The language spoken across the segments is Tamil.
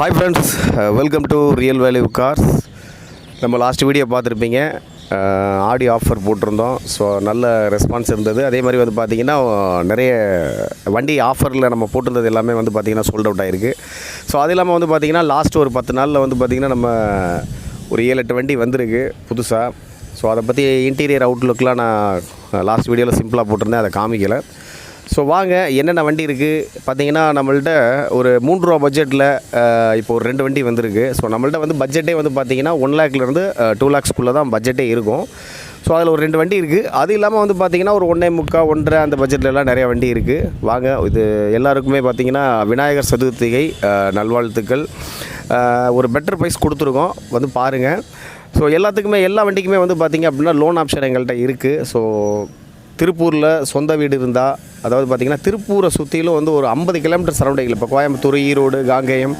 Hi friends welcome to real value cars நம்ம லாஸ்ட் வீடியோ பார்த்துருப்பீங்க. ஆடி uh, ஆஃபர் போட்டிருந்தோம். ஸோ நல்ல ரெஸ்பான்ஸ் இருந்தது. அதே மாதிரி வந்து பார்த்திங்கன்னா நிறைய வண்டி ஆஃபரில் நம்ம போட்டிருந்தது எல்லாமே வந்து பார்த்திங்கன்னா சோல்ட் அவுட் ஆகிருக்கு ஸோ அது இல்லாமல் வந்து பார்த்திங்கன்னா லாஸ்ட் ஒரு பத்து நாளில் வந்து பார்த்திங்கன்னா நம்ம ஒரு ஏழு எட்டு வண்டி வந்திருக்கு புதுசாக ஸோ அதை பற்றி இன்டீரியர் அவுட்லுக்கெலாம் நான் லாஸ்ட் வீடியோவில் சிம்பிளாக போட்டிருந்தேன். அதை காமிக்கலை. ஸோ வாங்க என்னென்ன வண்டி இருக்குது பார்த்தீங்கன்னா நம்மள்ட்ட ஒரு மூன்று ரூபா பட்ஜெட்டில் இப்போ ஒரு ரெண்டு வண்டி வந்திருக்கு. ஸோ நம்மள்ட்ட வந்து பட்ஜெட்டே வந்து பார்த்தீங்கன்னா ஒன் லேக்லேருந்து டூ லேக்ஸ்க்குள்ளே தான் பட்ஜெட்டே இருக்கும். ஸோ அதில் ஒரு ரெண்டு வண்டி இருக்குது அது இல்லாமல் வந்து பார்த்திங்கன்னா ஒரு ஒன்றே முக்கா ஒன்றரை அந்த பட்ஜெட்லலாம் நிறைய வண்டி இருக்குது வாங்க இது எல்லாருக்குமே பார்த்திங்கன்னா விநாயகர் சதுர்த்திகை நல்வாழ்த்துக்கள். ஒரு பெட்டர் ப்ரைஸ் கொடுத்துருக்கோம். வந்து பாருங்கள் ஸோ எல்லாத்துக்குமே எல்லா வண்டிக்குமே வந்து பார்த்திங்க அப்படின்னா லோன் ஆப்ஷன் எங்கள்கிட்ட இருக்குது ஸோ திருப்பூரில் சொந்த வீடு இருந்தால் அதாவது பார்த்திங்கன்னா திருப்பூரை சுற்றிலும் வந்து ஒரு ஐம்பது கிலோமீட்டர் சரௌண்டிங்கில் இப்போ கோயம்புத்தூர் ஈரோடு காங்கேயம்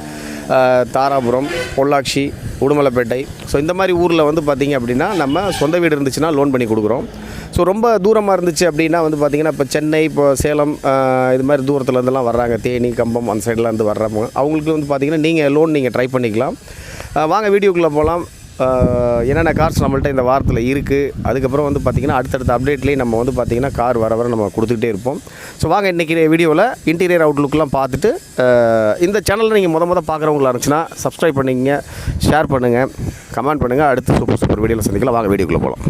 தாராபுரம் பொள்ளாட்சி உடுமலைப்பேட்டை. ஸோ இந்த மாதிரி ஊரில் வந்து பார்த்திங்க அப்படின்னா நம்ம சொந்த வீடு இருந்துச்சுன்னா லோன் பண்ணி கொடுக்குறோம். ஸோ ரொம்ப தூரமாக இருந்துச்சு அப்படின்னா வந்து பார்த்திங்கன்னா இப்போ சென்னை இப்போ சேலம் இது மாதிரி தூரத்துலேருந்துலாம் வர்றாங்க. தேனி கம்பம் அந்த சைட்லேருந்து வர்றவங்க. அவங்களுக்கு வந்து பார்த்திங்கன்னா நீங்கள் லோன் நீங்கள் ட்ரை பண்ணிக்கலாம். வாங்க வீடியோக்குள்ளே போகலாம் என்னென்ன கார்ஸ் நம்மள்ட்ட இந்த வாரத்தில் இருக்குது அதுக்கப்புறம் வந்து பார்த்திங்கன்னா அடுத்தடுத்த அப்டேட்லேயே நம்ம வந்து பார்த்திங்கன்னா கார் வர வர நம்ம கொடுத்துக்கிட்டே இருப்போம். ஸோ வாங்க இன்றைக்கி வீடியோவில் இன்டீரியர் அவுட்லுக்லாம் பார்த்துட்டு இந்த சேனலில் நீங்கள் முத முத பார்க்குறவங்களா இருந்துச்சுன்னா சப்ஸ்கிரைப் பண்ணிங்க ஷேர் பண்ணுங்கள் கமெண்ட் பண்ணுங்கள் அடுத்து சூப்பர் சூப்பர் வீடியோவில் சந்திக்கலாம். வாங்க வீடியோக்குள்ளே போகலாம்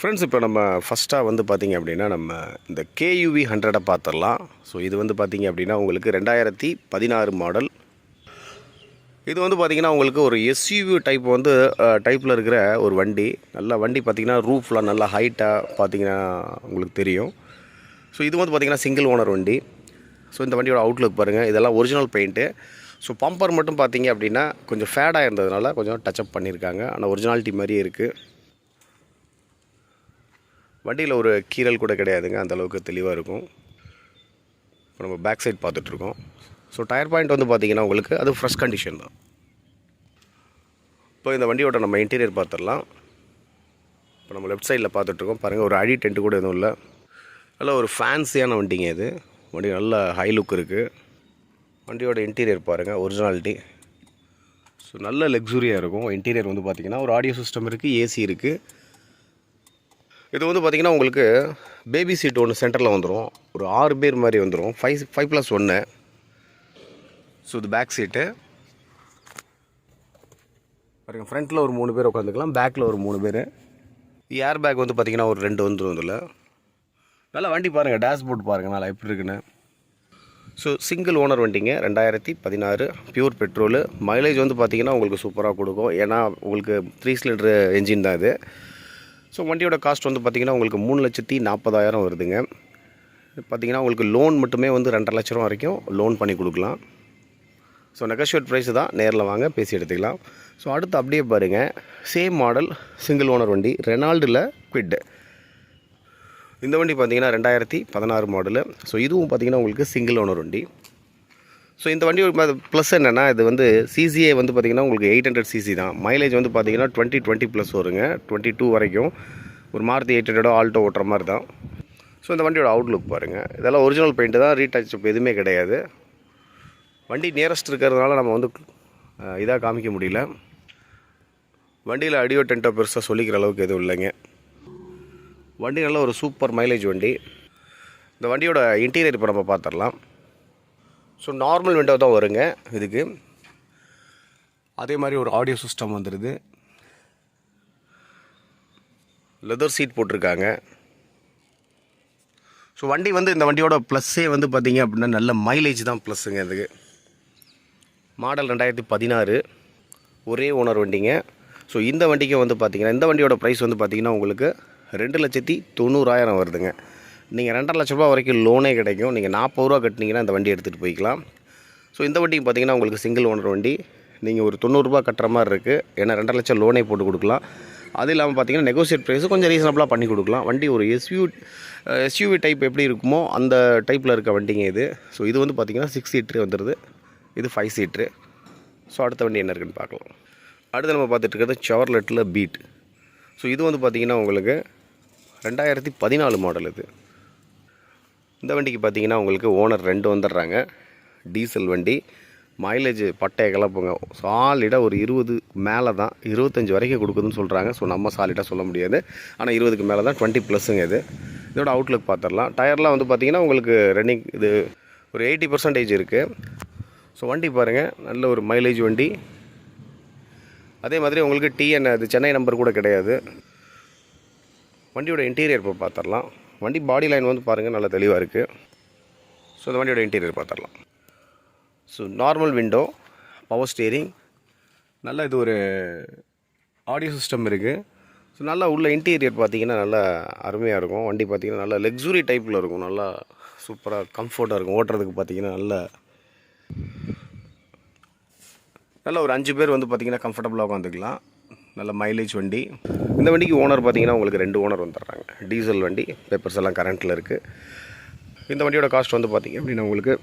ஃப்ரெண்ட்ஸ் இப்போ நம்ம ஃபஸ்ட்டாக வந்து பார்த்திங்க அப்படின்னா நம்ம இந்த கேயூவி ஹண்ட்ரடை பார்த்துடலாம். ஸோ இது வந்து பார்த்திங்க அப்படின்னா உங்களுக்கு ரெண்டாயிரத்தி பதினாறு மாடல் இது வந்து பார்த்திங்கன்னா உங்களுக்கு ஒரு எஸ்யூவி டைப் வந்து டைப்பில் இருக்கிற ஒரு வண்டி. நல்லா வண்டி பார்த்திங்கன்னா ரூஃப்லாம் நல்லா ஹைட்டாக பார்த்தீங்கன்னா உங்களுக்கு தெரியும். ஸோ இது வந்து பார்த்திங்கன்னா சிங்கிள் ஓனர் வண்டி. ஸோ இந்த வண்டியோட அவுட்லுக் பாருங்கள் இதெல்லாம் ஒரிஜினல் பெயிண்ட்டு ஸோ பம்பர் மட்டும் பார்த்திங்க அப்படின்னா கொஞ்சம் ஃபேடாக இருந்ததுனால கொஞ்சம் டச்சப் பண்ணியிருக்காங்க ஆனால் ஒரிஜினாலிட்டி மாதிரியே இருக்குது வண்டியில் ஒரு கீறல் கூட கிடையாதுங்க. அந்த அளவுக்கு தெளிவாக இருக்கும். இப்போ நம்ம பேக் சைட் பார்த்துட்ருக்கோம் ஸோ டயர் பாயிண்ட் வந்து பார்த்தீங்கன்னா உங்களுக்கு அது ஃப்ரெஷ் கண்டிஷன் தான். இப்போ இந்த வண்டியோட நம்ம இன்டீரியர் பார்த்துடலாம் இப்போ நம்ம லெஃப்ட் சைடில் பார்த்துட்ருக்கோம் பாருங்கள் ஒரு அடி டென்ட் கூட எதுவும் இல்லை. நல்ல ஒரு ஃபேன்சியான வண்டிங்க இது. வண்டி நல்ல ஹை லுக் இருக்குது வண்டியோட இன்டீரியர் பாருங்கள் ஒரிஜினாலிட்டி ஸோ நல்ல லக்ஸுரியாக இருக்கும். இன்டீரியர் வந்து பார்த்திங்கன்னா ஒரு ஆடியோ சிஸ்டம் இருக்குது ஏசி இருக்குது இது வந்து பார்த்திங்கன்னா உங்களுக்கு பேபி சீட் ஒன்று சென்டரில் வந்துடும் ஒரு ஆறு பேர் மாதிரி வந்துடும் ஃபைவ் ஃபைவ் ப்ளஸ் ஒன்று ஸோ இது பேக் சீட்டு பாருங்க ஃப்ரண்ட்டில் ஒரு மூணு பேர் உட்காந்துக்கலாம் பேக்கில் ஒரு மூணு பேர். ஏர் பேக் வந்து பார்த்திங்கன்னா ஒரு ரெண்டு வந்துடும் இதில் நல்லா வண்டி பாருங்கள் டேஷ்போர்ட் பாருங்கள் நல்லா எப்படி இருக்குன்னு. ஸோ சிங்கிள் ஓனர் வண்டிங்க ரெண்டாயிரத்தி பதினாறு பியூர் பெட்ரோலு மைலேஜ் வந்து பார்த்திங்கன்னா உங்களுக்கு சூப்பராக கொடுக்கும். ஏன்னா உங்களுக்கு த்ரீ சிலிண்டர் என்ஜின் தான் இது. ஸோ வண்டியோட காஸ்ட் வந்து பார்த்திங்கன்னா உங்களுக்கு மூணு லட்சத்தி நாற்பதாயிரம் வருதுங்க. பார்த்திங்கன்னா உங்களுக்கு லோன் மட்டுமே வந்து ரெண்டரை லட்ச ரூபா வரைக்கும் லோன் பண்ணி கொடுக்கலாம். ஸோ நெகோஷியேட் ப்ரைஸ் தான் நேரில் வாங்க பேசி எடுத்துக்கலாம். ஸோ அடுத்து அப்படியே பாருங்கள் சேம் மாடல் சிங்கிள் ஓனர் வண்டி ரெனால்டில் குவிட்டு இந்த வண்டி பார்த்தீங்கன்னா ரெண்டாயிரத்தி பதினாறு மாடலு ஸோ இதுவும் பார்த்தீங்கன்னா உங்களுக்கு சிங்கிள் ஓனர் வண்டி. ஸோ இந்த வண்டி ப்ளஸ் என்னென்னா இது வந்து சிசிஏ வந்து பார்த்திங்கன்னா உங்களுக்கு எயிட் ஹண்ட்ரட் சிசி தான். மைலேஜ் வந்து பார்த்திங்கன்னா டுவெண்ட்டி டுவெண்ட்டி ப்ளஸ் வருங்க. டுவெண்ட்டி டூ வரைக்கும். ஒரு மாருதி எயிட் ஹண்ட்ரடோ ஆல்ட்டோ ஓட்டுற மாதிரி தான். ஸோ இந்த வண்டியோட அவுட்லுக் பாருங்கள் இதெல்லாம் ஒரிஜினல் பெயிண்ட்டு தான் ரீடச் எதுவுமே கிடையாது. வண்டி நியரஸ்ட் இருக்கிறதுனால நம்ம வந்து இதாக காமிக்க முடியல. வண்டியில் அடியோ டென்ட்டோ பெருசாக சொல்லிக்கிற அளவுக்கு எதுவும் இல்லைங்க. வண்டி நல்ல ஒரு சூப்பர் மைலேஜ் வண்டி. இந்த வண்டியோட இன்டீரியர் இப்போ நம்ம பார்த்துடலாம் ஸோ நார்மல் விண்டோ தான் வருங்க இதுக்கு. அதே மாதிரி ஒரு ஆடியோ சிஸ்டம் வந்துடுது லெதர் சீட் போட்டிருக்காங்க. ஸோ வண்டி வந்து இந்த வண்டியோட ப்ளஸ்ஸே வந்து பார்த்திங்க அப்படின்னா நல்ல மைலேஜ் தான் ப்ளஸ்ஸுங்க இதுக்கு. மாடல் ரெண்டாயிரத்தி பதினாறு ஒரே ஓனர் வண்டிங்க. ஸோ இந்த வண்டிக்கு வந்து பார்த்தீங்கன்னா இந்த வண்டியோட ப்ரைஸ் வந்து பார்த்தீங்கன்னா உங்களுக்கு ரெண்டு லட்சத்தி தொண்ணூறாயிரம் வருதுங்க. நீங்கள் ரெண்டரை லட்ச ரூபா வரைக்கும் லோனே கிடைக்கும். நீங்கள் நாற்பது ரூபா கட்டினீங்கன்னா இந்த வண்டி எடுத்துகிட்டு போய்க்கலாம். ஸோ இந்த வண்டிக்கு பார்த்தீங்கன்னா உங்களுக்கு சிங்கிள் ஓனர் வண்டி. நீங்கள் ஒரு தொண்ணூறுரூபா கட்டுற மாதிரி இருக்குது ஏன்னா ரெண்டரை லட்சம் லோனே போட்டு கொடுக்கலாம். அது இல்லாமல் பார்த்தீங்கன்னா நெகோசியேட் ப்ரைஸும் கொஞ்சம் ரீசனபிளாக பண்ணி கொடுக்கலாம். வண்டி ஒரு எஸ்யூ எஸ்யூவி டைப் எப்படி இருக்குமோ அந்த டைப்பில் இருக்க வண்டிங்க இது. ஸோ இது வந்து பார்த்திங்கன்னா சிக்ஸ் சீட்ரு வந்துடுது இது ஃபைவ் சீட்ரு ஸோ அடுத்த வண்டி என்ன இருக்குன்னு பார்க்கலாம். அடுத்து நம்ம பார்த்துட்டு இருக்கிறது செவர்லெட்டில் பீட் ஸோ இது வந்து பார்த்திங்கன்னா உங்களுக்கு ரெண்டாயிரத்தி பதினாலு மாடல் இது. இந்த வண்டிக்கு பார்த்தீங்கன்னா உங்களுக்கு ஓனர் ரெண்டு வந்துடுறாங்க. டீசல் வண்டி மைலேஜ் பட்டையை கிளப்புங்க சாலிடாக ஒரு இருபது மேலே தான் இருபத்தஞ்சி வரைக்கும் கொடுக்குதுன்னு சொல்கிறாங்க ஸோ நம்ம சாலிடாக சொல்ல முடியாது. ஆனால் இருபதுக்கு மேலே தான் டுவெண்ட்டி ப்ளஸ்ஸுங்க இது. இதோட அவுட்லுக் பார்த்துடலாம். டயர்லாம் வந்து பார்த்திங்கன்னா உங்களுக்கு ரன்னிங் இது ஒரு எயிட்டி பர்சன்டேஜ் இருக்குது ஸோ வண்டி பாருங்கள் நல்ல ஒரு மைலேஜ் வண்டி. அதே மாதிரி உங்களுக்கு டிஎன் அது சென்னை நம்பர் கூட கிடையாது. வண்டியோட இன்டீரியர் இப்போ பார்த்துடலாம் வண்டி பாடி லைன் வந்து பாருங்கள் நல்லா தெளிவாக இருக்குது ஸோ இந்த வண்டியோட இன்டீரியர் பார்த்துடலாம் so normal window power steering நல்ல இது ஒரு ஆடியோ சிஸ்டம் இருக்குது ஸோ நல்லா உள்ள இன்டீரியர் பார்த்தீங்கன்னா நல்லா அருமையாக இருக்கும். வண்டி பார்த்தீங்கன்னா நல்லா லக்ஸுரி டைப்பில் இருக்கும். நல்லா சூப்பராக கம்ஃபர்ட்டாக இருக்கும். ஓட்டுறதுக்கு பார்த்தீங்கன்னா நல்ல நல்ல ஒரு அஞ்சு பேர் வந்து பார்த்தீங்கன்னா கம்ஃபர்டபுளாக உட்காந்துக்கலாம். நல்ல மைலேஜ் வண்டி. இந்த வண்டிக்கு ஓனர் பார்த்தீங்கன்னா உங்களுக்கு ரெண்டு ஓனர் வந்துடுறாங்க. டீசல் வண்டி பேப்பர்ஸ் எல்லாம் கரண்ட்டில் இருக்குது இந்த வண்டியோட காஸ்ட் வந்து பார்த்திங்க அப்படின்னா உங்களுக்கு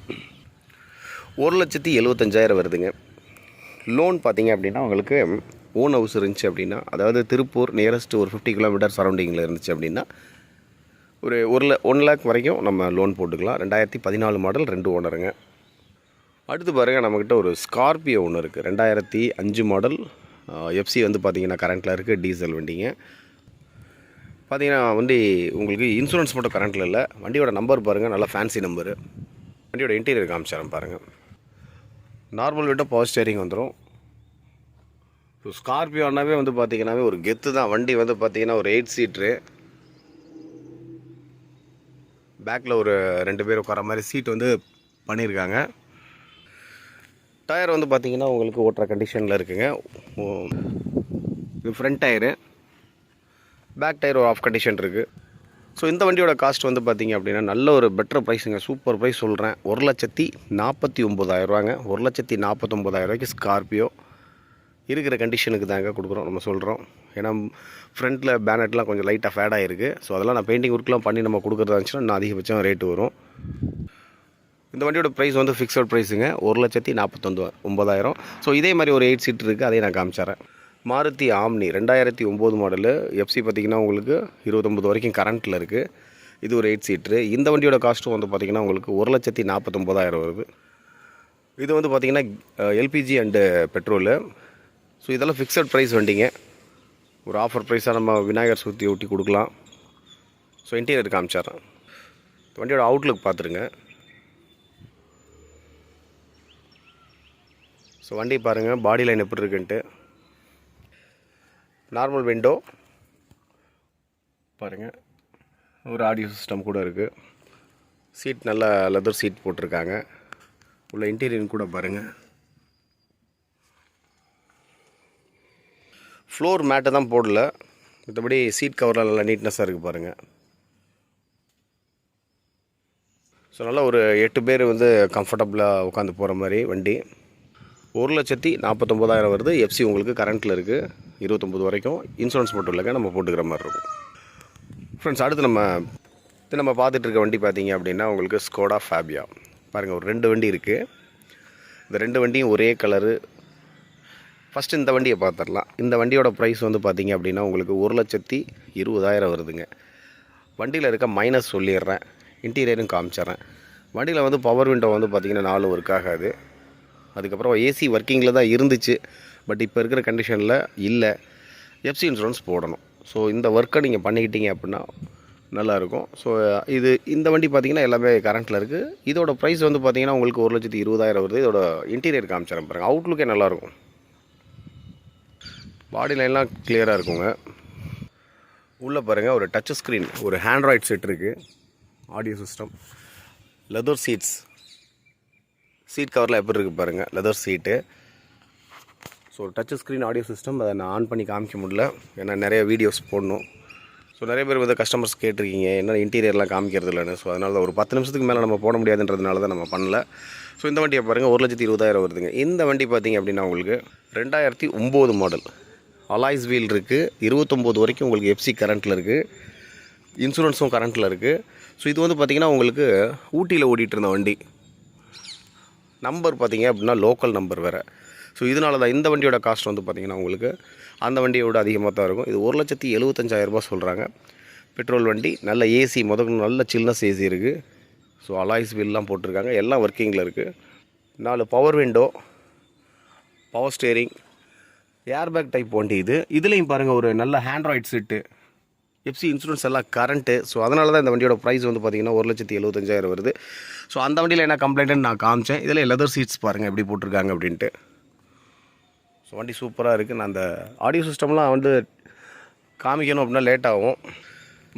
ஒரு லட்சத்தி எழுபத்தஞ்சாயிரம் வருதுங்க. லோன் பார்த்தீங்க அப்படின்னா உங்களுக்கு ஓன் ஹவுஸ் இருந்துச்சு அப்படின்னா அதாவது திருப்பூர் நியரஸ்ட் ஒரு ஃபிஃப்டி கிலோமீட்டர் சரௌண்டிங்கில் இருந்துச்சு அப்படின்னா ஒரு ஒரு ஒன் லேக் வரைக்கும் நம்ம லோன் போட்டுக்கலாம். ரெண்டாயிரத்தி பதினாலு மாடல் ரெண்டு ஓனருங்க அடுத்து பாருங்கள் நம்மக்கிட்ட ஒரு ஸ்கார்பியோ ஒன்று இருக்குது ரெண்டாயிரத்தி அஞ்சு மாடல் எஃப்சி வந்து பார்த்திங்கன்னா கரண்ட்டில் இருக்குது டீசல் வண்டிங்க. பார்த்தீங்கன்னா வண்டி உங்களுக்கு இன்சூரன்ஸ் மட்டும் கரண்ட்டில் இல்லை. வண்டியோட நம்பர் பாருங்கள் நல்லா ஃபேன்சி நம்பரு வண்டியோட இன்டீரியர் காமிச்சாரம் பாருங்கள் நார்மல் விட்ட பவர் ஸ்டேரிங் வந்துடும் ஸோ ஸ்கார்பியோனாவே வந்து பார்த்திங்கனாவே ஒரு கெத்து தான். வண்டி வந்து பார்த்திங்கன்னா ஒரு எயிட் சீட்ரு பேக்கில் ஒரு ரெண்டு பேர் உட்கார மாதிரி சீட் வந்து பண்ணியிருக்காங்க டயர் வந்து பார்த்திங்கன்னா உங்களுக்கு ஓட்டுற கண்டிஷனில் இருக்குங்க. இது ஃப்ரண்ட் டயரு பேக் டயர் ஒரு ஆஃப் கண்டிஷன் இருக்குது ஸோ இந்த வண்டியோட காஸ்ட் வந்து பார்த்திங்க அப்படின்னா நல்ல ஒரு பெட்டர் ப்ரைஸுங்க சூப்பர் ப்ரைஸ் சொல்கிறேன் ஒரு லட்சத்தி நாற்பத்தி ஒம்பதாயிரரூவாங்க ஒரு லட்சத்தி நாற்பத்தொம்பதாயிரரூவாய்க்கு ஸ்கார்பியோ இருக்கிற கண்டிஷனுக்கு தாங்க கொடுக்குறோம். நம்ம சொல்கிறோம் ஏன்னா ஃப்ரண்ட்டில் பேனட்லாம் கொஞ்சம் லைட்டாக ஃபேட் ஆகிருக்கு ஸோ அதெல்லாம் நான் பெயிண்டிங் ஒர்க்லாம் பண்ணி நம்ம கொடுக்குறதா இருந்துச்சுன்னா இன்னும் அதிகபட்சம் ரேட்டு வரும். இந்த வண்டியோட ப்ரைஸ் வந்து ஃபிக்ஸட் ப்ரைஸுங்க ஒரு லட்சத்தி நாற்பத்தொந்து ஒம்பதாயிரம் ஸோ இதே மாதிரி ஒரு எயிட் சீட் இருக்குது அதையும் நான் காமிச்சாரேன் மாருதி ஆம்னி ரெண்டாயிரத்தி ஒம்பது மாடலு எஃப்சி பார்த்தீங்கன்னா உங்களுக்கு இருபத்தொம்பது வரைக்கும் கரண்ட்டில் இருக்குது இது ஒரு எயிட் சீட்ரு இந்த வண்டியோட காஸ்ட்டும் வந்து பார்த்தீங்கன்னா உங்களுக்கு ஒரு லட்சத்தி நாற்பத்தொம்பதாயிரம் வருது. இது வந்து பார்த்தீங்கன்னா எல்பிஜி அண்டு பெட்ரோலு ஸோ இதெல்லாம் ஃபிக்ஸட் ப்ரைஸ் வண்டிங்க. ஒரு ஆஃபர் ப்ரைஸாக நம்ம விநாயகர் சதுர்த்தி ஒட்டி கொடுக்கலாம். ஸோ இன்டீரியர் காமிச்சாரேன் வண்டியோட அவுட்லுக் பார்த்துருங்க. ஸோ வண்டி பாருங்கள் பாடி லைன் எப்படி இருக்குன்ட்டு. நார்மல் விண்டோ பாருங்கள் ஒரு ஆடியோ சிஸ்டம் கூட இருக்குது சீட் நல்ல லெதர் சீட் போட்டிருக்காங்க. உள்ள இன்டீரியர் கூட பாருங்கள் ஃப்ளோர் மேட்டை தான் போடல. மற்றபடி சீட் கவர்லாம் நல்லா நீட்னஸாக இருக்குது பாருங்கள் ஸோ நல்லா ஒரு எட்டு பேர் வந்து கம்ஃபர்டபுளாக உட்காந்து போகிற மாதிரி வண்டி. ஒரு லட்சத்தி நாற்பத்தொம்போதாயிரம் வருது. எஃப்சி உங்களுக்கு கரண்ட்டில் இருக்குது இருபத்தொம்போது வரைக்கும் இன்சூரன்ஸ் மட்டும் இல்லைங்க நம்ம போட்டுக்கிற மாதிரி இருக்கும். ஃப்ரெண்ட்ஸ் அடுத்து நம்ம இது நம்ம பார்த்துட்டு இருக்க வண்டி பார்த்தீங்க அப்படின்னா உங்களுக்கு ஸ்கோடா ஃபேபியா பாருங்கள் ஒரு ரெண்டு வண்டி இருக்குது இந்த ரெண்டு வண்டியும் ஒரே கலரு ஃபஸ்ட்டு இந்த வண்டியை பார்த்துடலாம். இந்த வண்டியோட ப்ரைஸ் வந்து பார்த்தீங்க அப்படின்னா உங்களுக்கு ஒரு லட்சத்தி இருபதாயிரம் வருதுங்க. வண்டியில் இருக்க மைனஸ் சொல்லிடுறேன். இன்டீரியரும் காமிச்சிட்றேன். வண்டியில் வந்து பவர் விண்டோ வந்து பார்த்திங்கன்னா நாலு ஒர்க் ஆகாது. அதுக்கப்புறம் ஏசி ஒர்க்கிங்கில் தான் இருந்துச்சு. பட் இப்போ இருக்கிற கண்டிஷனில் இல்லை. எஃப்சி இன்சூரன்ஸ் போடணும். ஸோ இந்த ஒர்க்கை நீங்கள் பண்ணிக்கிட்டீங்க அப்படின்னா நல்லாயிருக்கும். ஸோ இது இந்த வண்டி பார்த்தீங்கன்னா எல்லாமே கரண்ட்டில் இருக்குது இதோட ப்ரைஸ் வந்து பார்த்திங்கன்னா உங்களுக்கு ஒரு லட்சத்தி இருபதாயிரம் வருது. இதோட இன்டீரியர் காமிச்சிடறேன் பாருங்கள் அவுட்லுக்கே நல்லாயிருக்கும். பாடி லைன்லாம் கிளியராக இருக்குங்க. உள்ளே பாருங்கள் ஒரு டச் ஸ்க்ரீன் ஒரு ஹேண்ட்ராய்ட் செட் இருக்குது audio system leather seats seat கவரில் எப்படி இருக்குது பாருங்கள் leather seat so touch screen audio system அதை நான் ஆன் பண்ணி காமிக்க முடியல. ஏன்னா நிறைய வீடியோஸ் போடணும். ஸோ நிறைய பேர் வந்து கஸ்டமர்ஸ் கேட்டிருக்கீங்க. என்ன இன்டீரியர்லாம் காமிக்கிறது இல்லைன்னு. ஸோ அதனால் ஒரு பத்து நிமிஷத்துக்கு மேலே நம்ம போட முடியாதுன்றதுனால தான் நம்ம பண்ணல. ஸோ இந்த வண்டியை பாருங்கள் ஒரு லட்சத்தி இருபதாயிரம் வருதுங்க. இந்த வண்டி பார்த்தீங்க அப்படின்னா உங்களுக்கு ரெண்டாயிரத்தி ஒம்பது மாடல் அலாய்ஸ் வீல் இருக்குது இருபத்தொம்போது வரைக்கும் உங்களுக்கு எஃப்சி கரண்ட்டில் இருக்குது இன்சூரன்ஸும் கரண்ட்டில் இருக்குது ஸோ இது வந்து பார்த்திங்கன்னா உங்களுக்கு ஊட்டியில் ஓடிட்டு இருந்த வண்டி. நம்பர் பார்த்தீங்க அப்படின்னா லோக்கல் நம்பர் வேறு. ஸோ இதனால தான் இந்த வண்டியோட காஸ்ட் வந்து பார்த்திங்கன்னா உங்களுக்கு அந்த வண்டியோட அதிகமாக தான் இருக்கும். இது ஒரு லட்சத்தி எழுபத்தஞ்சாயிரரூபா சொல்கிறாங்க பெட்ரோல் வண்டி நல்ல ஏசி முதல்ல நல்ல சில்னஸ் ஏசி இருக்குது ஸோ அலாய்ஸ் வீல்லாம் போட்டிருக்காங்க. எல்லாம் ஒர்க்கிங்கில் இருக்குது நாலு power window power steering airbag type வண்டி இது. இதுலேயும் பாருங்கள் ஒரு நல்ல ஹேண்ட்ராய்ட் செட்டு எஃப்சி இன்சூரன்ஸ் எல்லாம் கரண்ட்டு ஸோ அதனால தான் இந்த வண்டியோட ப்ரைஸ் வந்து பார்த்திங்கன்னா ஒரு லட்சத்தி எழுபத்தஞ்சாயிரம் வருது. ஸோ அந்த வண்டியில் என்ன கம்ப்ளைண்ட்டுன்னு நான் காமிச்சேன். இதில் லெதர் சீட்ஸ் பாருங்கள் எப்படி போட்டிருக்காங்க அப்படின்ட்டு. ஸோ வண்டி சூப்பராக இருக்குது நான் அந்த ஆடியோ சிஸ்டம்லாம் வந்து காமிக்கணும் அப்படின்னா லேட் ஆகும்.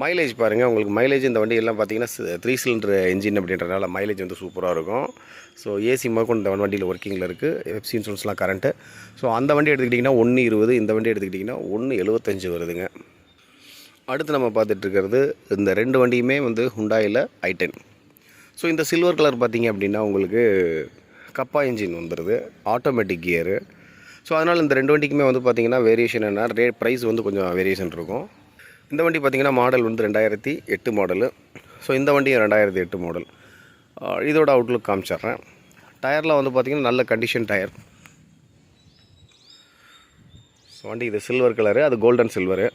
மைலேஜ் பாருங்கள் உங்களுக்கு மைலேஜ் இந்த வண்டி எல்லாம் பார்த்தீங்கன்னா த்ரீ சிலிண்டர் என்ஜின் அப்படின்றனால மைலேஜ் வந்து சூப்பராக இருக்கும். ஸோ ஏசி முதற்கொண்டு இந்த வண்டியில் ஒர்க்கிங்கில் இருக்குது எஃப்சி இன்சூரன்ஸ்லாம் கரண்ட்டு ஸோ அந்த வண்டி எடுத்துக்கிட்டிங்கன்னா ஒன்று இருபது இந்த வண்டி எடுத்துக்கிட்டிங்கன்னா ஒன்று எழுபத்தஞ்சு வருதுங்க. அடுத்து நம்ம பார்த்துட்டு இருக்கிறது இந்த ரெண்டு வண்டியுமே வந்து ஹுண்டாயில் ஐடென் ஸோ இந்த சில்வர் கலர் பார்த்திங்க அப்படின்னா உங்களுக்கு கப்பா இன்ஜின் வந்துடுது ஆட்டோமேட்டிக் கியரு ஸோ அதனால் இந்த ரெண்டு வண்டிக்குமே வந்து பார்த்திங்கன்னா வேரியேஷன் என்ன ரே ப்ரைஸ் வந்து கொஞ்சம் வேரியேஷன் இருக்கும். இந்த வண்டி பார்த்தீங்கன்னா மாடல் வந்து ரெண்டாயிரத்தி எட்டு மாடலு ஸோ இந்த வண்டியும் ரெண்டாயிரத்தி எட்டு மாடல் இதோட அவுட்லுக் காமிச்சிட்றேன். டயர்லாம் வந்து பார்த்திங்கன்னா நல்ல கண்டிஷன் டயர் ஸோ வண்டி இது சில்வர் கலரு அது கோல்டன் சில்வரு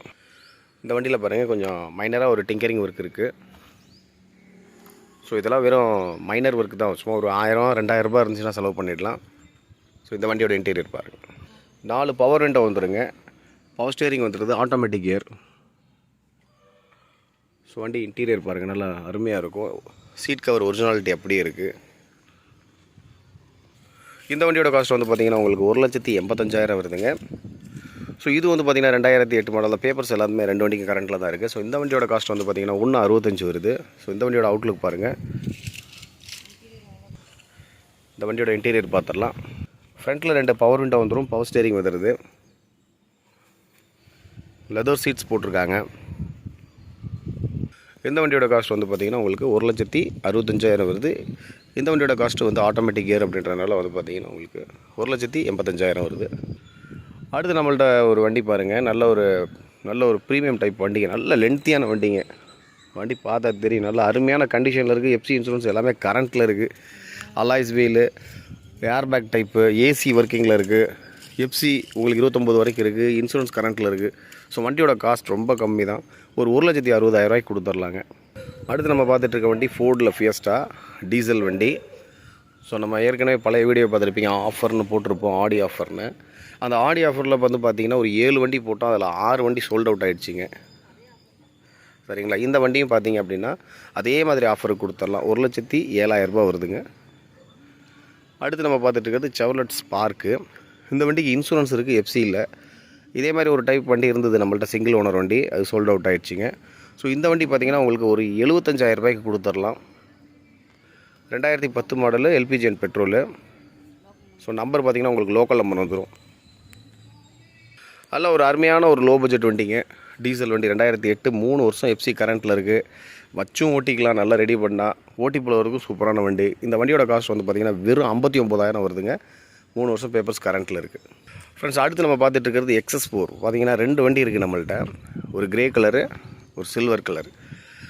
இந்த வண்டியில் பாருங்கள் கொஞ்சம் மைனராக ஒரு டிங்கரிங் ஒர்க் இருக்குது ஸோ இதெல்லாம் வெறும் மைனர் ஒர்க் தான். சும்மா ஒரு ஆயிரம் ரெண்டாயிரம் ரூபாய் இருந்துச்சுன்னா செலவு பண்ணிடலாம். ஸோ இந்த வண்டியோட இன்டீரியர் பாருங்கள் நாலு பவர் விண்டோ வந்துடுங்க பவர் ஸ்டேரிங் வந்துடுது ஆட்டோமேட்டிக் கியர் ஸோ வண்டி இன்டீரியர் பாருங்கள் நல்லா அருமையாக இருக்கும். சீட் கவர் ஒரிஜினாலிட்டி அப்படியே இருக்குது இந்த வண்டியோட காஸ்ட் வந்து பார்த்திங்கன்னா உங்களுக்கு ஒரு லட்சத்தி எண்பத்தஞ்சாயிரம் வருதுங்க. ஸோ இது வந்து பார்த்திங்கன்னா ரெண்டாயிரத்தி எட்டு மாடலில் பேப்பர்ஸ் எல்லாமே ரெண்டு வண்டிக்கு கரண்ட்டில் தான் இருக்குது ஸோ இந்த வண்டியோட காஸ்ட் வந்து பார்த்திங்கன்னா ஒன்று அறுபத்தஞ்சு வருது. ஸோ இந்த வண்டியோட அவுட்லுக் பாருங்கள் இந்த வண்டியோட இன்டீரியர் பார்த்துடலாம் ஃப்ரண்ட்டில் ரெண்டு பவர் விண்டோ வந்துடும் பவர் ஸ்டேரிங் வந்துடுது லெதர் சீட்ஸ் போட்டிருக்காங்க. இந்த வண்டியோட காஸ்ட் வந்து பார்த்திங்கன்னா உங்களுக்கு ஒரு லட்சத்தி அறுபத்தஞ்சாயிரம் வருது. இந்த வண்டியோட காஸ்ட்டு வந்து ஆட்டோமேட்டிக் கியர் அப்படின்றனால வந்து பார்த்திங்கன்னா உங்களுக்கு ஒரு லட்சத்தி எண்பத்தஞ்சாயிரம் வருது. அடுத்து நம்மள்ட்ட ஒரு வண்டி பாருங்கள் நல்ல ஒரு நல்ல ஒரு ப்ரீமியம் டைப் வண்டிங்க. நல்ல லென்த்தியான வண்டிங்க. வண்டி பார்த்தா தெரியும். நல்ல அருமையான கண்டிஷனில் இருக்குது எஃப்சி இன்சூரன்ஸ் எல்லாமே கரண்ட்டில் இருக்குது alloys wheel airbag type AC ஒர்க்கிங்கில் இருக்குது எஃப்சி உங்களுக்கு இருபத்தொம்போது வரைக்கும் இருக்குது இன்சூரன்ஸ் கரண்ட்டில் இருக்குது ஸோ வண்டியோட காஸ்ட் ரொம்ப கம்மி தான் ஒரு ஒரு லட்சத்தி அறுபதாயிரரூவாய்க்கு கொடுத்துர்லாங்க. அடுத்து நம்ம பார்த்துட்ருக்க வண்டி ஃபோர்டில் ஃபியஸ்டா டீசல் வண்டி. ஸோ நம்ம ஏற்கனவே பழைய வீடியோ பார்த்துருப்பீங்க ஆஃபர்னு போட்டிருப்போம் ஆடி ஆஃபர்னு அந்த ஆடி ஆஃபரில் வந்து பார்த்தீங்கன்னா ஒரு ஏழு வண்டி போட்டோம் அதில் ஆறு வண்டி சோல்ட் அவுட் ஆகிடுச்சிங்க சரிங்களா? இந்த வண்டியும் பார்த்தீங்க அப்படின்னா அதே மாதிரி ஆஃபருக்கு கொடுத்துடலாம். ஒரு லட்சத்தி ஏழாயிரரூபா வருதுங்க. அடுத்து நம்ம பார்த்துட்டு இருக்கிறது செவலட் ஸ்பார்க்கு இந்த வண்டிக்கு இன்சூரன்ஸ் இருக்குது எஃப்சியில் இதே மாதிரி ஒரு டைப் வண்டி இருந்தது நம்மள்ட்ட சிங்கிள் ஓனர் வண்டி அது சோல்ட் அவுட் ஆகிடுச்சிங்க ஸோ இந்த வண்டி பார்த்திங்கன்னா உங்களுக்கு ஒரு எழுபத்தஞ்சாயிரரூபாய்க்கு கொடுத்துடலாம். ரெண்டாயிரத்தி பத்து model LPG and petrol so number பார்த்திங்கன்னா உங்களுக்கு லோக்கல் நம்பர் வந்துடும் நல்ல ஒரு அருமையான ஒரு லோ பட்ஜெட் வண்டிங்க. டீசல் வண்டி ரெண்டாயிரத்தி எட்டு மூணு வருஷம் எஃப்சி கரண்ட்டில் இருக்குது வச்சும் ஓட்டிக்கலாம் நல்லா ரெடி பண்ணால் ஓட்டி போகிறவருக்கும் சூப்பரான வண்டி. இந்த வண்டியோட காஸ்ட் வந்து பார்த்திங்கன்னா வெறும் ஐம்பத்தி ஒம்பதாயிரம் வருதுங்க. மூணு வருஷம் பேப்பர்ஸ் கரண்ட்டில் இருக்குது ஃப்ரெண்ட்ஸ் அடுத்து நம்ம பார்த்துட்டு இருக்கிறது எக்ஸஸ் ஃபோர் பார்த்தீங்கன்னா ரெண்டு வண்டி இருக்குது நம்மள்ட்ட. ஒரு கிரே கலரு ஒரு சில்வர் கலர்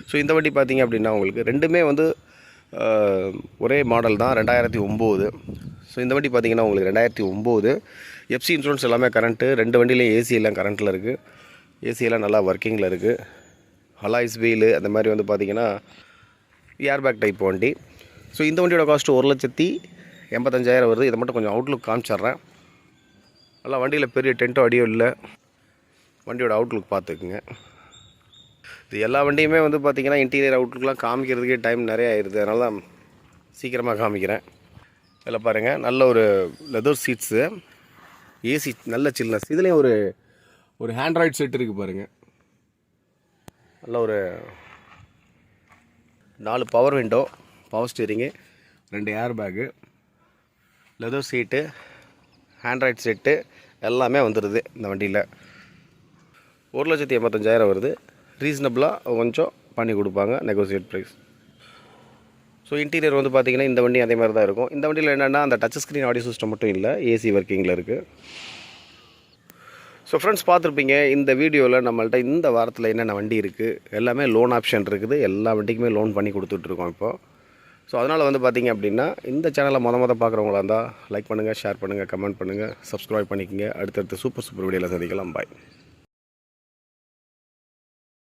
ஸோ இந்த வண்டி பார்த்தீங்க அப்படின்னா உங்களுக்கு ரெண்டுமே வந்து ஒரே மாடல் தான் ரெண்டாயிரத்தி ஒம்பது. ஸோ இந்த வண்டி பார்த்தீங்கன்னா உங்களுக்கு ரெண்டாயிரத்தி ஒம்பது. எஃப்சி இன்சூரன்ஸ் எல்லாமே கரண்ட்டு ரெண்டு வண்டிலையும் ஏசி எல்லாம் கரண்ட்டில் இருக்குது ஏசியெல்லாம் நல்லா ஒர்க்கிங்கில் இருக்குது ஹலாய்ஸ் வீலு அந்த மாதிரி வந்து பார்த்திங்கன்னா ஏர்பேக் டைப் வண்டி. ஸோ இந்த வண்டியோட காஸ்ட்டு ஒரு லட்சத்தி எண்பத்தஞ்சாயிரம் வருது. இதை மட்டும் கொஞ்சம் அவுட்லுக் காமிச்சிட்றேன். நல்லா வண்டியில் பெரிய டென்ட்டோ அடியோ இல்லை. வண்டியோட அவுட்லுக் பார்த்துக்குங்க. இது எல்லா வண்டியுமே வந்து பார்த்திங்கன்னா இன்டீரியர் அவுட்லுக்லாம் காமிக்கிறதுக்கே டைம் நிறைய ஆயிடுது அதனால தான் சீக்கிரமாக காமிக்கிறேன். இதில் பாருங்கள் நல்ல ஒரு லெதர் சீட்ஸு ஏசி நல்ல சில்னஸ் இதுலேயும் ஒரு ஒரு ஹேண்ட்ராய்ட் செட் இருக்குது பாருங்கள் நல்ல ஒரு நாலு பவர் விண்டோ பவர் ஸ்டீரிங்கு ரெண்டு airbag leather seat Android set எல்லாமே வந்துடுது இந்த வண்டியில். ஒரு லட்சத்தி எண்பத்தஞ்சாயிரம் வருது. ரீசனபிளாக கொஞ்சம் பண்ணி கொடுப்பாங்க நெகோசியேட் ப்ரைஸ் ஸோ இன்டீரியர் வந்து பார்த்திங்கன்னா இந்த வண்டி அதே மாதிரி தான் இருக்கும். இந்த வண்டியில் என்னென்னா அந்த டச் ஸ்க்ரீன் ஆடியோ சிஸ்டம் மட்டும் இல்லை ஏசி ஒர்க்கிங்கில் இருக்குது ஸோ ஃப்ரெண்ட்ஸ் பார்த்துருப்பீங்க இந்த வீடியோவில் நம்மள்ட்ட இந்த வாரத்தில் என்னென்ன வண்டி இருக்குது எல்லாமே லோன் ஆப்ஷன் இருக்குது எல்லா வண்டிக்குமே லோன் பண்ணி கொடுத்துட்ருக்கோம் இப்போது ஸோ அதனால் வந்து பார்த்திங்க அப்படின்னா இந்த சேனலை மொதல் மொதல் பார்க்குறவங்களா இருந்தால் லைக் பண்ணுங்கள் ஷேர் பண்ணுங்கள் கமெண்ட் பண்ணுங்கள் சப்ஸ்கிரைப் பண்ணிக்கங்க. அடுத்தடுத்து சூப்பர் சூப்பர் வீடியோவில் சந்திக்கலாம். பாய்